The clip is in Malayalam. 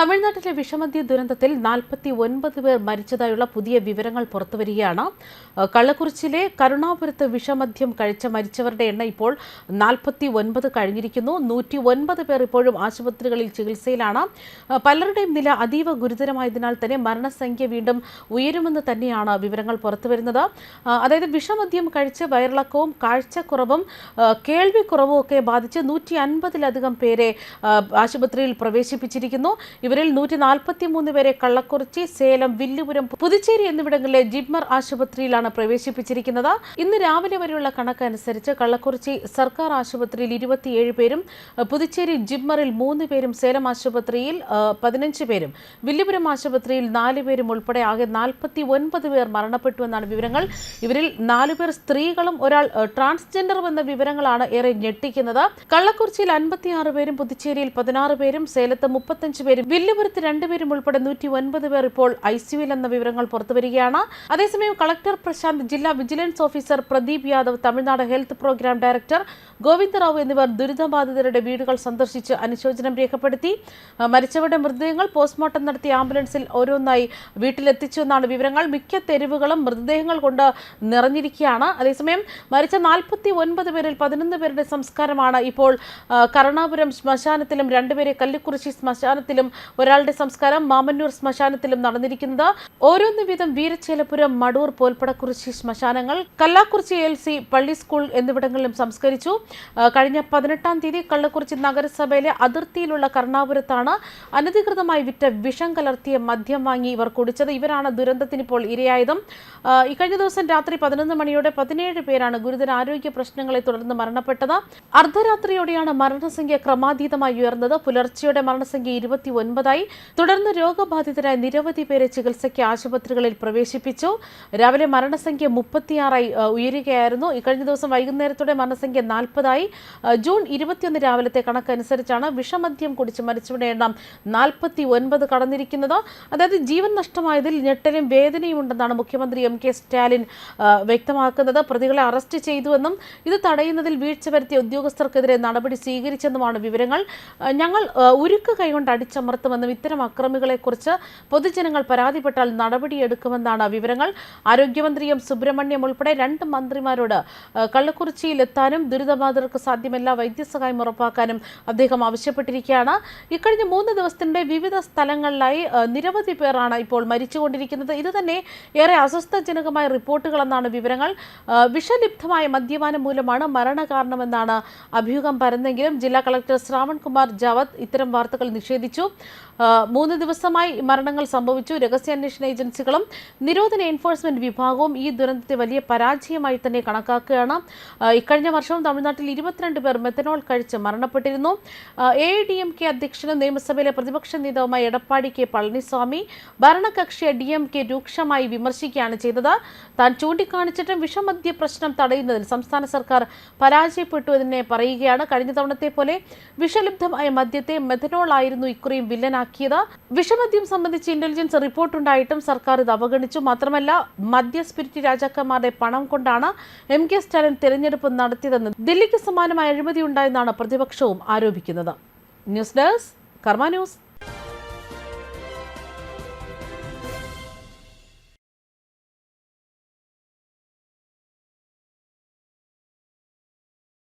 തമിഴ്നാട്ടിലെ വിഷമദ്യ ദുരന്തത്തിൽ നാൽപ്പത്തി ഒൻപത് പേർ മരിച്ചതായുള്ള പുതിയ വിവരങ്ങൾ പുറത്തുവരികയാണ്. കള്ളക്കുറിച്ചിലെ കരുണാപുരത്ത് വിഷമദ്യം കഴിച്ച മരിച്ചവരുടെ എണ്ണം ഇപ്പോൾ നാൽപ്പത്തി ഒൻപത് കഴിഞ്ഞിരിക്കുന്നു. നൂറ്റി ഒൻപത് പേർ ഇപ്പോഴും ആശുപത്രികളിൽ ചികിത്സയിലാണ്. പലരുടെയും നില അതീവ ഗുരുതരമായതിനാൽ തന്നെ മരണസംഖ്യ വീണ്ടും ഉയരുമെന്ന് തന്നെയാണ് വിവരങ്ങൾ പുറത്തുവരുന്നത്. അതായത് വിഷമദ്യം കഴിച്ച് വയറിളക്കവും കാഴ്ചക്കുറവും കേൾവിക്കുറവും ഒക്കെ ബാധിച്ച് നൂറ്റി അൻപതിലധികം പേരെ ആശുപത്രിയിൽ പ്രവേശിപ്പിച്ചിരിക്കുന്നു. ഇവരിൽ നൂറ്റി നാൽപ്പത്തി മൂന്ന് പേരെ കള്ളക്കുറിച്ചി സേലം വില്ലുപുരം പുതുച്ചേരി എന്നിവിടങ്ങളിലെ ജിബ്മർ ആശുപത്രിയിലാണ് പ്രവേശിപ്പിച്ചിരിക്കുന്നത്. ഇന്ന് രാവിലെ വരെയുള്ള കണക്കനുസരിച്ച് കള്ളക്കുറിച്ചി സർക്കാർ ആശുപത്രിയിൽ ഇരുപത്തിയേഴ് പേരും പുതുച്ചേരി ജിബ്മറിൽ മൂന്ന് പേരും സേലം ആശുപത്രിയിൽ പതിനഞ്ച് പേരും വില്ലുപുരം ആശുപത്രിയിൽ നാല് പേരും ഉൾപ്പെടെ ആകെ നാൽപ്പത്തി ഒൻപത് പേർ മരണപ്പെട്ടു എന്നാണ് വിവരങ്ങൾ. ഇവരിൽ നാലു പേർ സ്ത്രീകളും ഒരാൾ ട്രാൻസ്ജെൻഡറും എന്ന വിവരങ്ങളാണ് ഏറെ ഞെട്ടിക്കുന്നത്. കള്ളക്കുറിച്ചിയിൽ അൻപത്തിയാറ് പേരും പുതുച്ചേരിയിൽ പതിനാറ് പേരും സേലത്ത് മുപ്പത്തഞ്ച് പേരും വില്ലുപുരത്ത് രണ്ടുപേരും ഉൾപ്പെടെ നൂറ്റി ഒൻപത് പേർ ഇപ്പോൾ ഐ സിയുവിൽ എന്ന വിവരങ്ങൾ പുറത്തുവരികയാണ്. അതേസമയം കളക്ടർ പ്രശാന്ത് ജില്ലാ vigilance officer Pradeep Yadav Tamil Nadu health programme director Govindarao എന്നിവർ ദുരിതബാധിതരുടെ വീടുകൾ സന്ദർശിച്ച് അനുശോചനം രേഖപ്പെടുത്തി. മരിച്ചവരുടെ മൃതദേഹങ്ങൾ പോസ്റ്റ്മോർട്ടം നടത്തിയ ആംബുലൻസിൽ ഓരോന്നായി വീട്ടിലെത്തിച്ചു എന്നാണ് വിവരങ്ങൾ. മിക്ക തെരുവുകളും മൃതദേഹങ്ങൾ കൊണ്ട് നിറഞ്ഞിരിക്കുകയാണ്. അതേസമയം മരിച്ച നാൽപ്പത്തി ഒൻപത് പേരിൽ പതിനൊന്ന് പേരുടെ സംസ്കാരമാണ് ഇപ്പോൾ കരുണാപുരം ശ്മശാനത്തിലും രണ്ടുപേരെ കല്ലിക്കുറിശി ശ്മശാനത്തിലും ഒരാളുടെ സംസ്കാരം മാമന്നൂർ ശ്മശാനത്തിലും നടന്നിരിക്കുന്നത്. ഓരോന്ന് വീതം വീരച്ചേലപുരം മടൂർ പോൽപ്പടക്കുറിശി ശ്മശാനങ്ങൾ കല്ലാക്കുറിച്ചി എൽ സി പള്ളി സ്കൂൾ എന്നിവിടങ്ങളിലും സംസ്കരിച്ചു. കഴിഞ്ഞ പതിനെട്ടാം തീയതി കള്ളക്കുറിച്ചി നഗരസഭയിലെ അതിർത്തിയിലുള്ള കർണാപുരത്താണ് അനധികൃതമായി വിറ്റ വിഷം കലർത്തിയ മദ്യം വാങ്ങി ഇവർ കുടിച്ചത്. ഇവരാണ് ദുരന്തത്തിന് ഇപ്പോൾ ഇരയായതും. ഇക്കഴിഞ്ഞ ദിവസം രാത്രി പതിനൊന്ന് മണിയോടെ പതിനേഴ് പേരാണ് ഗുരുതര ആരോഗ്യ പ്രശ്നങ്ങളെ തുടർന്ന് മരണപ്പെട്ടത്. അർദ്ധരാത്രിയോടെയാണ് മരണസംഖ്യ ക്രമാതീതമായി ഉയർന്നത്. പുലർച്ചെയുടെ മരണസംഖ്യ ഇരുപത്തി ഒൻപതായി തുടർന്ന് രോഗബാധിതരായ നിരവധി പേരെ ചികിത്സയ്ക്ക് ആശുപത്രികളിൽ പ്രവേശിപ്പിച്ചു. രാവിലെ മരണസംഖ്യ മുപ്പത്തിയാറായി ഉയരുകയായിരുന്നു. ഇക്കഴിഞ്ഞ ദിവസം വൈകുന്നേരത്തോടെ മരണസംഖ്യ നാൽപ്പതായി. ജൂൺ ഇരുപത്തിയൊന്ന് രാവിലത്തെ കണക്കനുസരിച്ചാണ് വിഷമദ്യം കുടിച്ച് മരിച്ചവരുടെ എണ്ണം നാൽപ്പത്തി ഒൻപത് കടന്നിരിക്കുന്നത്. അതായത് ജീവൻ നഷ്ടമായതിൽ ഞെട്ടലും വേദനയും ഉണ്ടെന്നാണ് മുഖ്യമന്ത്രി എം കെ സ്റ്റാലിൻ വ്യക്തമാക്കുന്നത്. പ്രതികളെ അറസ്റ്റ് ചെയ്തുവെന്നും ഇത് തടയുന്നതിൽ വീഴ്ച വരുത്തിയ ഉദ്യോഗസ്ഥർക്കെതിരെ നടപടി സ്വീകരിച്ചെന്നുമാണ് വിവരങ്ങൾ. ഞങ്ങൾ ഉരുക്ക് കൈകൊണ്ട് അടിച്ചമർത്തുമെന്നും ഇത്തരം അക്രമികളെക്കുറിച്ച് പൊതുജനങ്ങൾ പരാതിപ്പെട്ടാൽ നടപടിയെടുക്കുമെന്നാണ് വിവരങ്ങൾ. ആരോഗ്യമന്ത്രി എം സുബ്രഹ്മണ്യം ഉൾപ്പെടെ രണ്ട് മന്ത്രിമാരോട് കള്ളക്കുറിച്ചിയിലെത്താനും ദുരിതബാധിതർക്ക് സാധ്യമല്ല വൈദ്യസഹായം ഉറപ്പാക്കാനും അദ്ദേഹം ആവശ്യപ്പെട്ടിരിക്കുകയാണ്. ഇക്കഴിഞ്ഞ മൂന്ന് ദിവസത്തിനിടെ വിവിധ സ്ഥലങ്ങളിലായി നിരവധി പേരാണ് ഇപ്പോൾ മരിച്ചുകൊണ്ടിരിക്കുന്നത്. ഇത് തന്നെ ഏറെ അസ്വസ്ഥജനകമായ റിപ്പോർട്ടുകളെന്നാണ് വിവരങ്ങൾ. വിഷലിപ്തമായ മദ്യപാനം മൂലമാണ് മരണകാരണമെന്നാണ് അഭ്യൂഹം പരന്നെങ്കിലും ജില്ലാ കളക്ടർ ശ്രാവൺ കുമാർ ജാവത്ത് ഇത്തരം വാർത്തകൾ നിഷേധിച്ചു. മൂന്ന് ദിവസമായി മരണങ്ങൾ സംഭവിച്ചു. രഹസ്യാന്വേഷണ ഏജൻസികളും നിരോധന എൻഫോഴ്സ്മെന്റ് വിഭാഗവും ഈ ദുരന്തത്തെ വലിയ പരാജയമായി തന്നെ കണക്കാക്കുകയാണ്. ഇക്കഴിഞ്ഞ വർഷവും തമിഴ്നാട്ടിൽ ഇരുപത്തിരണ്ട് പേർ മെത്തനോൾ കഴിച്ച് മരണപ്പെട്ടിരുന്നു. എ ഡി എം കെ അധ്യക്ഷനും നിയമസഭയിലെ പ്രതിപക്ഷ നേതാവുമായ എടപ്പാടി കെ പളനിസ്വാമി ഭരണകക്ഷിയെ ഡി എം കെ രൂക്ഷമായി വിമർശിക്കുകയാണ് ചെയ്തത്. താൻ ചൂണ്ടിക്കാണിച്ചിട്ടും വിഷമദ്യ പ്രശ്നം തടയുന്നതിൽ സംസ്ഥാന സർക്കാർ പരാജയപ്പെട്ടു എന്ന് പറയുകയാണ്. കഴിഞ്ഞ തവണത്തെ പോലെ വിഷലിബ്ധമായ മദ്യത്തെ മെഥനോൾ ആയിരുന്നു ഇക്കുറിയും വില്ലനാക്കിയത്. വിഷമദ്യം സംബന്ധിച്ച് ഇന്റലിജൻസ് റിപ്പോർട്ടുണ്ടായിട്ടും സർക്കാർ ഇത് അവഗണിച്ചു. മാത്രമല്ല മദ്യ സ്പിരിറ്റ് രാജാക്കന്മാരുടെ പണം കൊണ്ടാണ് എം കെ സ്റ്റാലിൻ തെരഞ്ഞെടുപ്പ് നടത്തിയതെന്ന് ദില്ലിക്ക് സമാനമായ അഴിമതി ഉണ്ടായെന്നാണ് പ്രതിപക്ഷവും ആരോപിക്കുന്നത്. News desk Karma news.